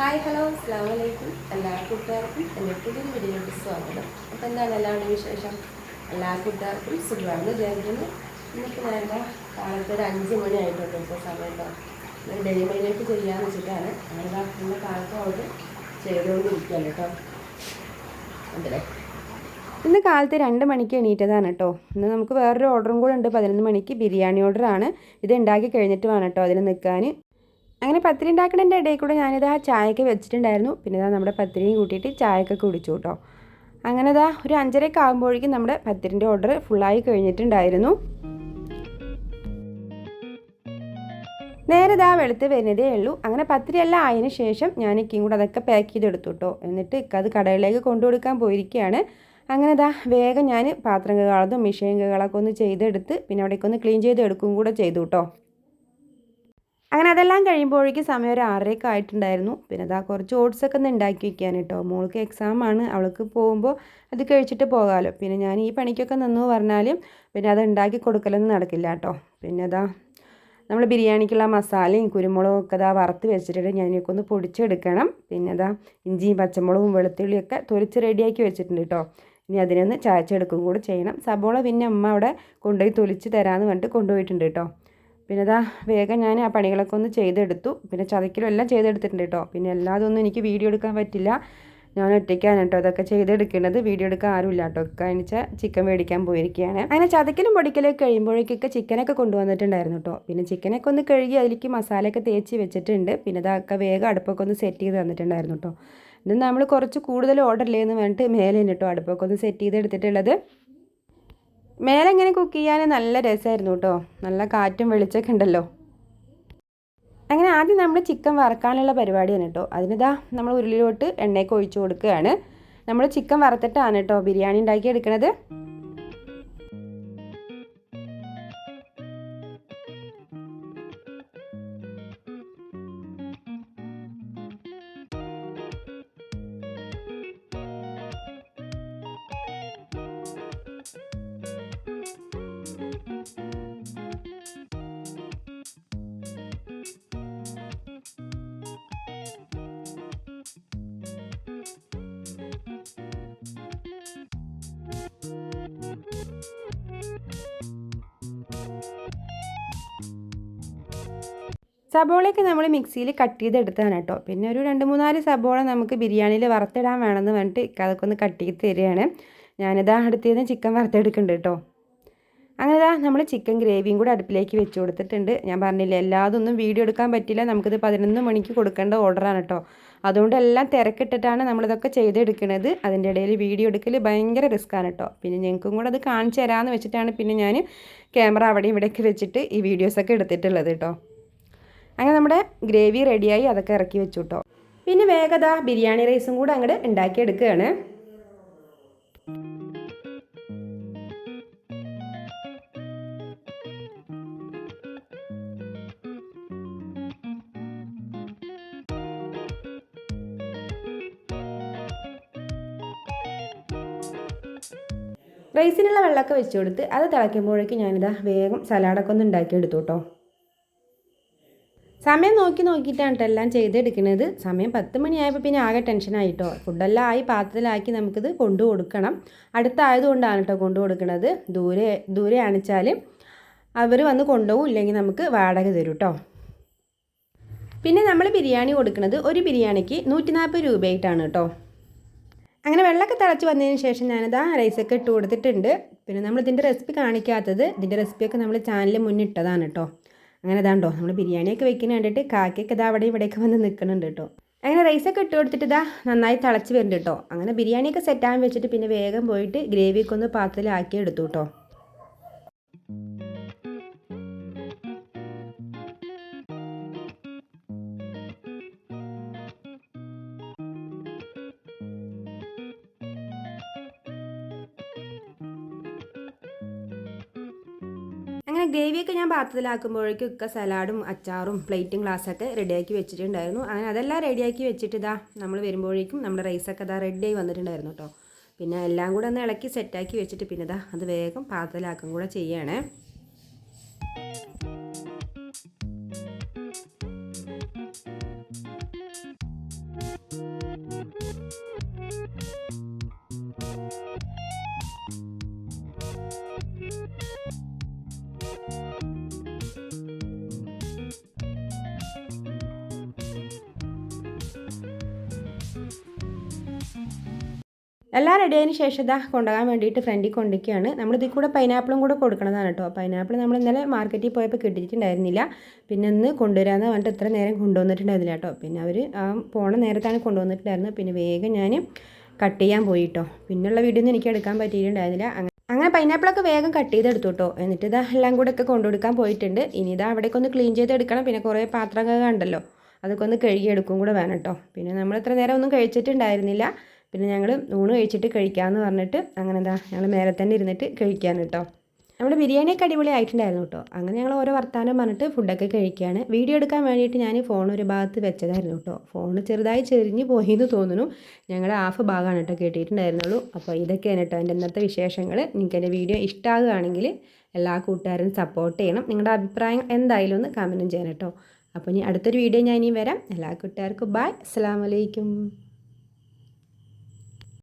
Hi hello അസ്സാം വലൈക്കും എല്ലാ കൂട്ടുകാർക്കും എന്റെ പുതിയ വീഡിയോയിലേക്ക് സ്വാഗതം. അപ്പോൾ എന്താണ് എല്ലാവരുടെ വിശേഷം? എല്ലാ കൂട്ടുകാർക്കും സുഖമാണ് വിചാരിക്കുന്നു ഇന്നിപ്പോൾ ഞാൻ എന്റെ കാലത്ത് ഒരു അഞ്ച് മണി ആയിട്ടുണ്ട് ഇപ്പോൾ സമയത്തോ ഡെലിവറിയിലേക്ക് ചെയ്യാമെന്ന് വെച്ചിട്ടാണ്. അങ്ങനെ ഇന്ന് കാലത്ത് കൊണ്ട് ചെയ്തുകൊണ്ടിരിക്കുകയാണ് കേട്ടോ. അതല്ലേ ഇന്ന് കാലത്ത് രണ്ട് മണിക്ക് എണീറ്റതാണ് കേട്ടോ. ഇന്ന് നമുക്ക് വേറൊരു ഓർഡറും കൂടെ ഉണ്ട്. പതിനൊന്ന് മണിക്ക് ബിരിയാണി ഓർഡറാണ്. ഇത് ഉണ്ടാക്കി കഴിഞ്ഞിട്ട് വേണം കേട്ടോ അതിൽ നിൽക്കാൻ. അങ്ങനെ പത്തിരി ഉണ്ടാക്കുന്നതിന്റെ ഇടയിൽ കൂടെ ഞാനിത് ആ ചായയൊക്കെ വെച്ചിട്ടുണ്ടായിരുന്നു. പിന്നെ ഇതാ നമ്മുടെ പത്തിരിയും കൂട്ടിയിട്ട് ചായയൊക്കെ കുടിച്ചു കേട്ടോ. അങ്ങനെ ഇതാ ഒരു അഞ്ചരയൊക്കെ ആകുമ്പോഴേക്കും നമ്മുടെ പത്തിരിന്റെ ഓർഡർ ഫുള്ളായി കഴിഞ്ഞിട്ടുണ്ടായിരുന്നു. നേരെ ഇതാ വെളുത്ത് വരുന്നതേ ഉള്ളൂ. അങ്ങനെ പത്തിരി എല്ലാം ആയതിനു ശേഷം ഞാൻ ഇക്കും കൂടെ അതൊക്കെ പാക്ക് ചെയ്തെടുത്തു കേട്ടോ. എന്നിട്ട് ഇക്കത് കടയിലേക്ക് കൊണ്ടുകൊടുക്കാൻ പോയിരിക്കുകയാണ്. അങ്ങനെ ഇതാ വേഗം ഞാൻ പാത്രം കഴുകാളതും മിഷീൻ കകളൊക്കെ ഒന്ന് ചെയ്തെടുത്ത് പിന്നെ അവിടേക്കൊന്ന് ക്ലീൻ ചെയ്ത് എടുക്കും കൂടെ ചെയ്തു കേട്ടോ. അങ്ങനെ അതെല്ലാം കഴിയുമ്പോഴേക്കും സമയം ഒരു ആറരയൊക്കെ ആയിട്ടുണ്ടായിരുന്നു. പിന്നെ അതാ കുറച്ച് ഓട്സ് ഒക്കെ ഒന്ന് ഉണ്ടാക്കി വെക്കാൻ കേട്ടോ. മോൾക്ക് എക്സാം ആണ്. അവൾക്ക് പോകുമ്പോൾ അത് കഴിച്ചിട്ട് പോകാമല്ലോ. പിന്നെ ഞാൻ ഈ പണിക്കൊക്കെ നിന്നു പറഞ്ഞാലും പിന്നെ അത് ഉണ്ടാക്കി കൊടുക്കലൊന്നും നടക്കില്ല കേട്ടോ. പിന്നെ അതാ നമ്മൾ ബിരിയാണിക്കുള്ള മസാലയും കുരുമുളകും ഒക്കെ അതാ വറുത്ത് വെച്ചിട്ടുണ്ട്. ഞാനൊക്കെ ഒന്ന് പൊടിച്ചെടുക്കണം. പിന്നെ അതാ ഇഞ്ചിയും പച്ചമുളകും വെളുത്തുള്ളിയും ഒക്കെ തൊലിച്ച് റെഡിയാക്കി വെച്ചിട്ടുണ്ട് കേട്ടോ. ഇനി അതിനൊന്ന് ചായച്ചെടുക്കും കൂടെ ചെയ്യണം. സബോള പിന്നെ അമ്മ അവിടെ കൊണ്ടുപോയി തൊലിച്ച് തരാമെന്ന് പറഞ്ഞിട്ട് കൊണ്ടുപോയിട്ടുണ്ട് കേട്ടോ. പിന്നെ അതാ വേഗം ഞാൻ ആ പണികളൊക്കെ ഒന്ന് ചെയ്തെടുത്തു. പിന്നെ ചതക്കിലും എല്ലാം ചെയ്തെടുത്തിട്ടുണ്ട് കേട്ടോ പിന്നെ എല്ലാതൊന്നും എനിക്ക് വീഡിയോ എടുക്കാൻ പറ്റില്ല. ഞാൻ ഒറ്റയ്ക്കാണ് കേട്ടോ അതൊക്കെ ചെയ്തെടുക്കേണ്ടത് വീഡിയോ എടുക്കാൻ ആരുമില്ല കേട്ടോ കഴിഞ്ഞ ചിക്കൻ മേടിക്കാൻ പോയിരിക്കുകയാണ് അങ്ങനെ ചതക്കലും പൊടിക്കലൊക്കെ കഴിയുമ്പോഴേക്കൊക്കെ ചിക്കനൊക്കെ കൊണ്ടുവന്നിട്ടുണ്ടായിരുന്നു കേട്ടോ പിന്നെ ചിക്കനൊക്കെ ഒന്ന് കഴുകി അതിലേക്ക് മസാലയൊക്കെ തേച്ച് വെച്ചിട്ടുണ്ട്. പിന്നെ അതൊക്കെ വേഗം അടുപ്പൊക്കെ ഒന്ന് സെറ്റ് ചെയ്ത് തന്നിട്ടുണ്ടായിരുന്നു കേട്ടോ ഇത് നമ്മൾ കുറച്ച് കൂടുതൽ ഓർഡർ ഇല്ലേന്ന് പറഞ്ഞിട്ട് മേലെ കേട്ടോ അടുപ്പൊക്കെ ഒന്ന് സെറ്റ് ചെയ്ത് എടുത്തിട്ടുള്ളത് മേലെ ഇങ്ങനെ കുക്ക് ചെയ്യാൻ നല്ല രസമായിരുന്നു കേട്ടോ നല്ല കാറ്റും വെളിച്ചൊക്കെ ഉണ്ടല്ലോ. അങ്ങനെ ആദ്യം നമ്മൾ ചിക്കൻ വറക്കാനുള്ള പരിപാടിയാണ് കേട്ടോ അതിനിതാ നമ്മൾ ഉരുളിലോട്ട് എണ്ണയൊക്കെ ഒഴിച്ചു കൊടുക്കുകയാണ്. നമ്മൾ ചിക്കൻ വറുത്തിട്ടാണ് കേട്ടോ ബിരിയാണി ഉണ്ടാക്കി എടുക്കുന്നത് സബോളയൊക്കെ നമ്മൾ മിക്സിയിൽ കട്ട് ചെയ്തെടുത്താണ് കേട്ടോ. പിന്നെ ഒരു രണ്ട് മൂന്നാൽ സബോള നമുക്ക് ബിരിയാണിയിൽ വറുത്തിടാൻ വേണമെന്ന് പറഞ്ഞിട്ട് അതൊക്കെ ഒന്ന് കട്ട് ചെയ്ത് തരികയാണ്. ഞാനിതാ അടുത്തുനിന്ന് ചിക്കൻ വറുത്തെടുക്കുന്നുണ്ട് കേട്ടോ. അങ്ങനെ ഇതാ നമ്മൾ ചിക്കൻ ഗ്രേവിയും കൂടി അടുപ്പിലേക്ക് വെച്ച് കൊടുത്തിട്ടുണ്ട്. ഞാൻ പറഞ്ഞില്ല എല്ലാതൊന്നും വീഡിയോ എടുക്കാൻ പറ്റില്ല. നമുക്കിത് പതിനൊന്ന് മണിക്ക് കൊടുക്കേണ്ട ഓർഡറാണ് കേട്ടോ അതുകൊണ്ട് എല്ലാം തിരക്കിട്ടിട്ടാണ് നമ്മളിതൊക്കെ ചെയ്തെടുക്കുന്നത് അതിന്റെ ഇടയിൽ വീഡിയോ എടുക്കൽ ഭയങ്കര റിസ്ക്കാണ് കേട്ടോ പിന്നെ ഞങ്ങൾക്കും കൂടെ അത് കാണിച്ചു തരാമെന്ന് വെച്ചിട്ടാണ് പിന്നെ ഞാൻ ക്യാമറ അവിടെ ഇവിടെയൊക്കെ വെച്ചിട്ട് ഈ വീഡിയോസൊക്കെ എടുത്തിട്ടുള്ളത് കേട്ടോ അങ്ങനെ നമ്മുടെ ഗ്രേവി റെഡിയായി അതൊക്കെ ഇറക്കി വെച്ചു കേട്ടോ പിന്നെ വേഗത ബിരിയാണി റൈസും കൂടെ അങ്ങോട്ട് ഉണ്ടാക്കിയെടുക്കുകയാണ് റൈസിനുള്ള വെള്ളമൊക്കെ വെച്ച് കൊടുത്ത് അത് തിളയ്ക്കുമ്പോഴേക്കും ഞാനിതാ വേഗം സലാഡൊക്കെ ഒന്ന് ഉണ്ടാക്കിയെടുത്തു കേട്ടോ. സമയം നോക്കി നോക്കിയിട്ടാണ് കേട്ടോ എല്ലാം ചെയ്തെടുക്കുന്നത്. സമയം പത്ത് മണിയായപ്പോൾ പിന്നെ ആകെ ടെൻഷനായിട്ടോ ഫുഡെല്ലാം ആയി പാത്രത്തിലാക്കി നമുക്കിത് കൊണ്ടു കൊടുക്കണം. അടുത്തായതുകൊണ്ടാണ് കേട്ടോ കൊണ്ടു കൊടുക്കുന്നത്. ദൂരെ ദൂരെ ആണിച്ചാൽ അവർ വന്ന് കൊണ്ടുപോകും ഇല്ലെങ്കിൽ നമുക്ക് വാടക തരും കേട്ടോ പിന്നെ നമ്മൾ ബിരിയാണി കൊടുക്കുന്നത് ഒരു ബിരിയാണിക്ക് നൂറ്റി നാൽപ്പത് രൂപയായിട്ടാണ് കേട്ടോ അങ്ങനെ വെള്ളമൊക്കെ തിളച്ച് വന്നതിന് ശേഷം ഞാനത് ആ റൈസൊക്കെ ഇട്ട് കൊടുത്തിട്ടുണ്ട്. പിന്നെ നമ്മൾ ഇതിന്റെ റെസിപ്പി കാണിക്കാത്തത് ഇതിന്റെ റെസിപ്പിയൊക്കെ നമ്മൾ ചാനലിൽ മുന്നിട്ടതാണ് കേട്ടോ അങ്ങനെ ഇതാണ്ടോ നമ്മൾ ബിരിയാണിയൊക്കെ വെക്കുന്ന കണ്ടിട്ട് കാക്കയൊക്കെ ഇതാ അവിടെ ഇവിടെയൊക്കെ വന്ന് നിൽക്കുന്നുണ്ട് കേട്ടോ അങ്ങനെ റൈസൊക്കെ ഇട്ട് കൊടുത്തിട്ട് ഇതാ നന്നായി തിളച്ച് വരുന്നുണ്ട് കേട്ടോ അങ്ങനെ ബിരിയാണിയൊക്കെ സെറ്റാകാൻ വെച്ചിട്ട് പിന്നെ വേഗം പോയിട്ട് ഗ്രേവിയൊക്കെ ഒന്ന് പാത്രത്തിലാക്കി എടുത്തു കേട്ടോ അങ്ങനെ ഗ്രേവിയൊക്കെ ഞാൻ പാത്രത്തിലാക്കുമ്പോഴേക്കും ഒക്കെ സലാഡും അച്ചാറും പ്ലേറ്റും ഗ്ലാസ്സൊക്കെ റെഡിയാക്കി വെച്ചിട്ടുണ്ടായിരുന്നു. അങ്ങനെ അതെല്ലാം റെഡിയാക്കി വെച്ചിട്ട് ഇതാ നമ്മൾ വരുമ്പോഴേക്കും നമ്മുടെ റൈസൊക്കെ ഇതാ റെഡിയായി വന്നിട്ടുണ്ടായിരുന്നു കേട്ടോ. പിന്നെ എല്ലാം കൂടെ ഒന്ന് ഇളക്കി സെറ്റാക്കി വെച്ചിട്ട് പിന്നെ ഇതാ അത് വേഗം പാത്രത്തിലാക്കും കൂടെ ചെയ്യണേ. എല്ലാം റെഡി ആയതിന് ശേഷം ഇതാ കൊണ്ടുപോകാൻ വേണ്ടിയിട്ട് ഫ്രണ്ടിൽ നമ്മൾ ഇതിൽ കൂടെ പൈനാപ്പിളും കൂടെ കൊടുക്കണതാണ് കേട്ടോ. പൈനാപ്പിൾ നമ്മൾ ഇന്നലെ മാർക്കറ്റിൽ പോയപ്പോൾ കിട്ടിയിട്ടുണ്ടായിരുന്നില്ല. പിന്നെ ഇന്ന് കൊണ്ടുവരാമെന്ന് പറഞ്ഞിട്ട് ഇത്ര നേരം കൊണ്ടുവന്നിട്ടുണ്ടായിരുന്നില്ല കേട്ടോ. പിന്നെ അവർ ആ പോണ നേരത്താണ് കൊണ്ടുവന്നിട്ടുണ്ടായിരുന്നത്. പിന്നെ വേഗം ഞാൻ കട്ട് ചെയ്യാൻ പോയി കേട്ടോ. പിന്നെയുള്ള വീഡിയോ ഒന്നും എനിക്ക് എടുക്കാൻ പറ്റിയിട്ടുണ്ടായിരുന്നില്ല. അങ്ങനെ അങ്ങനെ പൈനാപ്പിളൊക്കെ വേഗം കട്ട് ചെയ്തെടുത്തു കേട്ടോ. എന്നിട്ട് ഇതാ എല്ലാം കൂടെ ഒക്കെ കൊണ്ടുകൊടുക്കാൻ പോയിട്ടുണ്ട്. ഇനി ഇതാ അവിടേക്ക് ഒന്ന് ക്ലീൻ ചെയ്തെടുക്കണം പിന്നെ കുറേ പാത്രങ്ങൾ ഉണ്ടല്ലോ. അതൊക്കെ ഒന്ന് കഴുകിയെടുക്കും കൂടെ വേണം കേട്ടോ. പിന്നെ നമ്മൾ ഇത്ര നേരം ഒന്നും കഴിച്ചിട്ടുണ്ടായിരുന്നില്ല. പിന്നെ ഞങ്ങൾ ഊണ് കഴിച്ചിട്ട് കഴിക്കാമെന്ന് പറഞ്ഞിട്ട് അങ്ങനെ എന്താ ഞങ്ങൾ മേലെ തന്നെ ഇരുന്നിട്ട് കഴിക്കാൻ കേട്ടോ നമ്മുടെ ബിരിയാണിയൊക്കെ അടിപൊളി ആയിട്ടുണ്ടായിരുന്നു കേട്ടോ അങ്ങനെ ഞങ്ങൾ ഓരോ വർത്താനം പറഞ്ഞിട്ട് ഫുഡൊക്കെ കഴിക്കുകയാണ് വീഡിയോ എടുക്കാൻ വേണ്ടിയിട്ട് ഞാൻ ഫോൺ ഒരു ഭാഗത്ത് വെച്ചതായിരുന്നു കേട്ടോ ഫോൺ ചെറുതായി ചെരിഞ്ഞ് പോയി എന്ന് തോന്നുന്നു. ഞങ്ങളുടെ ഹാഫ് ഭാഗമാണ് കേട്ടോ കേട്ടിട്ടുണ്ടായിരുന്നുള്ളൂ. അപ്പോൾ ഇതൊക്കെയാണ് കേട്ടോ എന്റെ ഇന്നത്തെ വിശേഷങ്ങൾ നിങ്ങൾക്ക് എന്റെ വീഡിയോ ഇഷ്ടമാകുകയാണെങ്കിൽ എല്ലാ കൂട്ടുകാരും സപ്പോർട്ട് ചെയ്യണം. നിങ്ങളുടെ അഭിപ്രായം എന്തായാലും ഒന്ന് കമന്റും ചെയ്യണം കേട്ടോ അപ്പോൾ ഇനി അടുത്തൊരു വീഡിയോ ഞാൻ ഇനി വരാം. എല്ലാ കൂട്ടുകാർക്കും ബായ് അസ്സാം വലൈക്കും